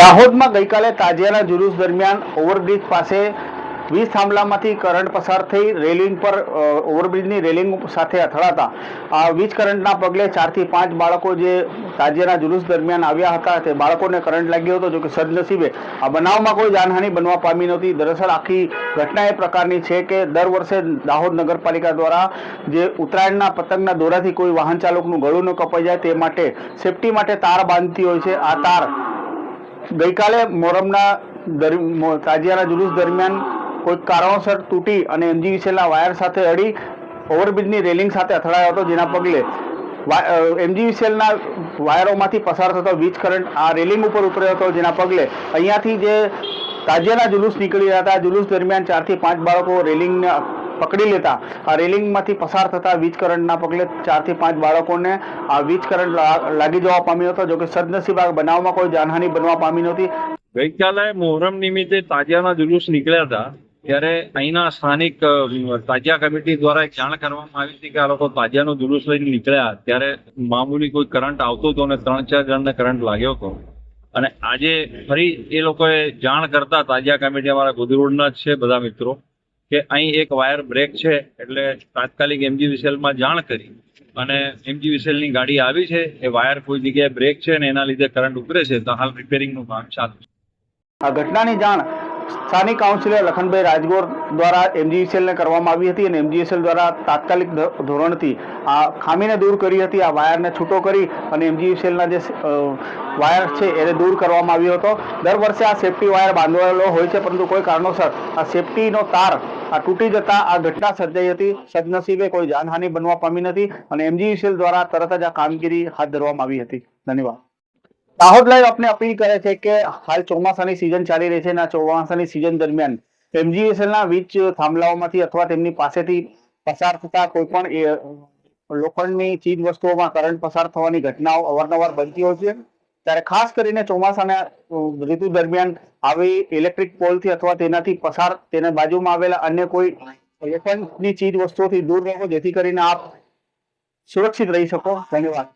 દાહોદમાં ગઈકાલે તાજિયાના જુલુસ દરમિયાન ઓવરબ્રિજ પાસે વીજ થાંભલામાંથી કરંટ પસાર થઈ રેલિંગ પર ઓવરબ્રિજની રેલિંગ સાથે અથડાતા. આ વીજ કરંટના પગલે ચારથી પાંચ બાળકો જે તાજિયાના જુલુસ દરમિયાન આવ્યા હતા, તે બાળકોને કરંટ લાગ્યો હતો, જોકે સદનસીબે આ બનાવમાં કોઈ જાનહાનિ બનવા પામી નહોતી. દરઅસલ આખી ઘટના એ પ્રકારની છે કે દર વર્ષે દાહોદ નગરપાલિકા દ્વારા જે ઉત્તરાયણના પતંગના દોરાથી કોઈ વાહન ચાલકનું ગળું ન કપાઈ જાય તે માટે, સેફટી માટે તાર બાંધતી હોય છે. આ તાર ગઈકાલે મોરમના તાજિયાના જુલુસ દરમિયાન કોઈક કારણોસર તૂટી અને એમજીવીસીએલના વાયર સાથે અડી ઓવરબ્રિજની રેલિંગ સાથે અથડાયો હતો, જેના પગલે એમજીવીસીએલના વાયરોમાંથી પસાર થતો વીજ કરંટ આ રેલિંગ ઉપર ઉતર્યો હતો, જેના પગલે અહીંયાથી જે તાજિયાના જુલુસ નીકળી રહ્યા હતા, જુલુસ દરમિયાન ચારથી પાંચ બાળકો રેલિંગને પકડી લેતા. આ રેલિંગમાંથી પસાર થતા વીજ કરંટના પગલે ચારથી પાંચ બાળકોને આ વીજ કરંટ લાગી જવા પામ્યો હતો, જોકે સદનસીબ આ બનાવમાં કોઈ જાનહાની બનવા પામી નહોતી. ગઈકાલે મોહરમ નિમિત્તે તાજિયાના જુલુસ નીકળ્યા હતા, ત્યારે અહીંના સ્થાનિક તાજિયા કમિટી દ્વારા એક જાણ કરવામાં આવી હતી કે આ લોકો તાજિયાનો જુલુસ લઈને નીકળ્યા. ત્યારે મામૂલી કોઈ કરંટ આવતો હતો અને ત્રણ ચાર જણને કરંટ લાગ્યો હતો. અને આજે ફરી એ લોકોએ જાણ કરતા તાજિયા કમિટી અમારા ગોધી રોડના જ છે બધા મિત્રો. કે અહીં એક વાયર બ્રેક છે એટલે તાત્કાલિક એમજીવીસીએલમાં જાણ કરી અને એમજીવીસીએલની ગાડી આવી છે, એ વાયર કોઈ જગ્યાએ બ્રેક છે અને એના લીધે કરંટ ઉતરે છે, તો હાલ રિપેરિંગનું કામ ચાલુ છે. આ ઘટનાની જાણ સ્થાનિક કાઉન્સિલર લખનભાઈ રાજગોર દ્વારા એમજીએસએલને કરવામાં આવી હતી અને એમજીએસએલ દ્વારા તાત્કાલિક ધોરણથી આ ખામીને દૂર કરી હતી, આ વાયરને છૂટો કરી અને એમજીએસએલના જે વાયર છે એને દૂર કરવામાં આવ્યો હતો. દર વર્ષે આ સેફટી વાયર બાંધવાયેલો હોય છે, પરંતુ કોઈ કારણોસર આ સેફટીનો તાર આ તૂટી જતા આ ઘટના સર્જાઈ હતી. સદનસીબે કોઈ જાનહાનિ બનવા પામી નથી અને એમજીવીસીએલ દ્વારા તરત જ આ કામગીરી હાથ ધરવામાં આવી હતી. ધન્યવાદ. દાહોદ લાઈવ આપને અપીલ કરે છે કે હાલ ચોમાસાની સિઝન ચાલી રહી છે અને ચોમાસાની સિઝન દરમિયાન એમજીએસએલના વીજ થાંભલાઓમાંથી અથવા તેમની પાસેથી પસાર થતા કોઈ પણ લોખંડની ચીજ વસ્તુઓમાં કરંટ પસાર થવાની ઘટનાઓ અવારનવાર બનતી હોય છે. ત્યારે ખાસ કરીને ચોમાસાના ઋતુ દરમિયાન આવી ઇલેક્ટ્રિક પોલથી અથવા તેનાથી પસાર, તેના બાજુમાં આવેલા અન્ય કોઈ લોખંડની ચીજ વસ્તુઓથી દૂર રહો જેથી કરીને આપ સુરક્ષિત રહી શકો. ધન્યવાદ.